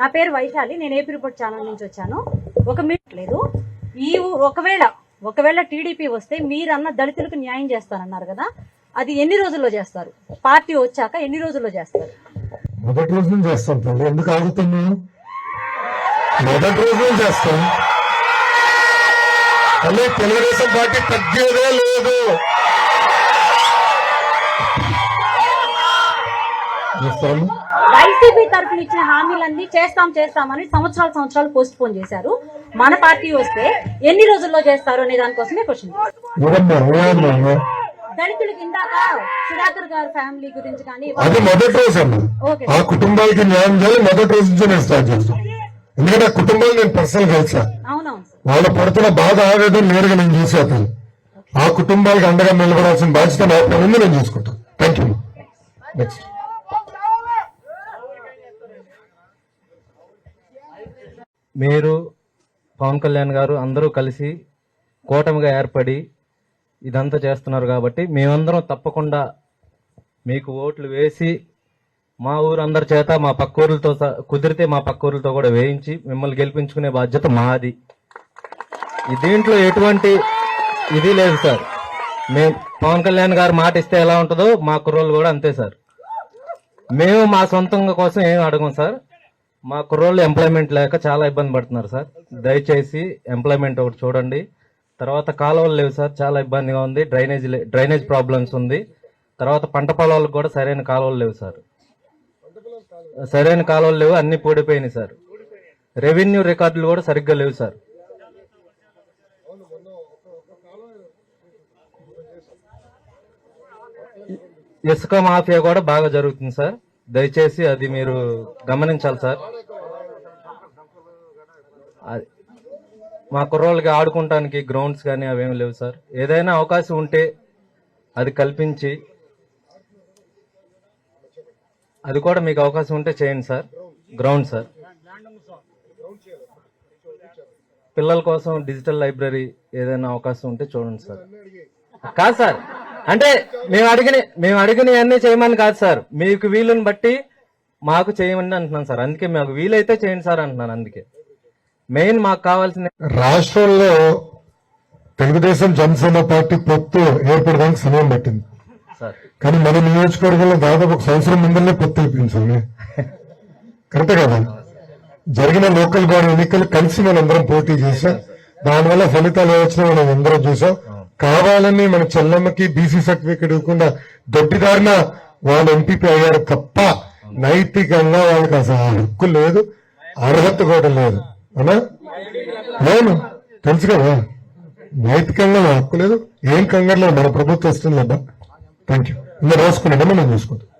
నా పేరు వైశాలి నేను ఏపీ రిపోర్ట్ ఛానల్ నుంచి వచ్చాను. ఒక మినిట్ లేదు. ఈ ఒకవేళ ఒకవేళ టీడీపీ వస్తే మీరన్న దళితులకు న్యాయం చేస్తానన్నారు కదా అది ఎన్ని రోజుల్లో చేస్తారు? పార్టీ వచ్చాక ఎన్ని రోజుల్లో చేస్తారు? మొదటి రోజు నుంచి చేస్తాం తల్లి. ఎందుకు ఆగుతున్నాను మొదటి రోజు నుంచి చేస్తాం. తల్లి తెలుగుదేశం పార్టీ తగ్గేదే లేదు. చేస్తాము వైసీపీ తరఫున ఇచ్చిన హామీలన్నీ చేస్తాం చేస్తామని సంవత్సరాలు సంవత్సరాలు పోస్ట్ పోన్ చేశారు. మన పార్టీ వస్తే ఎన్ని రోజుల్లో చేస్తారు అనే దానికోసమే క్వశ్చన్. ఏమమ్మా ఏమమ్మా దళితులకి ఇందాక సుధాకర్ గారి ఫ్యామిలీ గురించి కానీ అది మొదటి రోజు అమ్మా. ఓకే. ఆ కుటుంబాలకి న్యాయం చేయాలి మొదటి రోజు నుంచి నేను స్టార్ట్ చేస్తాను ఎందుకంటే ఆ కుటుంబాలు నేను పర్సనల్ కలిసా వాళ్ళు పడుతున్న బాధ ఆవేదన నేరుగా నేను చూసేస్తాను. ఆ కుటుంబాలకు అండగా నిలబడాల్సిన బాధ్యత నా పైన ఉంది నేను చూసుకుంటాను. థ్యాంక్ యూ నెక్స్ట్ మీరు పవన్ కళ్యాణ్ గారు అందరూ కలిసి కూటమిగా ఏర్పడి ఇదంతా చేస్తున్నారు కాబట్టి మేమందరం తప్పకుండా మీకు ఓట్లు వేసి మా ఊరందరి చేత మా పక్కూరులతో కుదిరితే మా పక్కూరులతో కూడా వేయించి మిమ్మల్ని గెలిపించుకునే బాధ్యత మాది. దీంట్లో ఎటువంటి ఇది లేదు సార్. మేము పవన్ కళ్యాణ్ గారు మాట ఇస్తే ఎలా ఉంటుందో మా కుర్రోళ్ళు కూడా అంతే సార్. మేము మా సొంతంగా కోసం ఏం అడగం సార్. మా కుర్రోళ్ళు ఎంప్లాయ్మెంట్ లేక చాలా ఇబ్బంది పడుతున్నారు సార్. దయచేసి ఎంప్లాయ్మెంట్ ఒకటి చూడండి. తర్వాత కాలువలు లేవు సార్ చాలా ఇబ్బందిగా ఉంది. డ్రైనేజ్ డ్రైనేజ్ ప్రాబ్లమ్స్ ఉంది. తర్వాత పంట పొలాలకు కూడా సరైన కాలువలు లేవు సార్. సరైన కాలువలు లేవు అన్ని పూడిపోయినాయి సార్. రెవెన్యూ రికార్డులు కూడా సరిగ్గా లేవు సార్. ఇసుక మాఫియా కూడా బాగా జరుగుతుంది సార్. దయచేసి అది మీరు గమనించాలి సార్. అది- మా కుర్రోళ్ళకి ఆడుకుంటానికి గ్రౌండ్స్ కానీ అవేమి లేవు సార్. ఏదైనా అవకాశం ఉంటే అది కల్పించి అది కూడా మీకు అవకాశం ఉంటే చేయండి సార్. Ground sir. పిల్లల కోసం డిజిటల్ లైబ్రరీ ఏదైనా అవకాశం ఉంటే చూడండి సార్. కాదు సార్. అంటే మేము అడిగిన మేము అడిగిన అన్ని చేయమని కాదు సార్. మీకు వీలుని బట్టి మాకు చేయమని అంటున్నాను సార్. అందుకే మాకు వీలైతే చేయండి సార్ అంటున్నాను అందుకే. మెయిన్ మాకు కావాల్సిన రాష్ట్రంలో తెలుగుదేశం జనసేన పార్టీ పొత్తు ఏర్పడడానికి సమయం పట్టింది. సార్. కానీ మన నియోజకవర్గంలో దాదాపు ఒక సంవత్సరం ముందరనే పొత్తు అయిపోయింది కరెక్టే కదా? జరిగిన లోకల్ బాడీ ఎన్నికలు కలిసి మనందరం పోటీ చేశాం. దానివల్ల ఫలితాలు ఏవచ్చినా మనం అందరం చూసాం. కావాలని మన చెల్లమ్మకి బీసీ సర్టిఫికేట్ ఇవ్వకుండా దొడ్డిదారిన వాళ్ళు ఎంపీపీ అయ్యారు తప్ప నైతికంగా వాళ్ళకి అసలు ఆ హక్కు లేదు అర్హత కూడా లేదు. అవునా? అవును. తెలుసు కదా? నైతికంగా హక్కు లేదు. ఏం కంగారులో మన ప్రభుత్వం వస్తుంది థ్యాంక్ యూ ఇంకా రాసుకున్నాడమ్మా నేను చూసుకుంటాను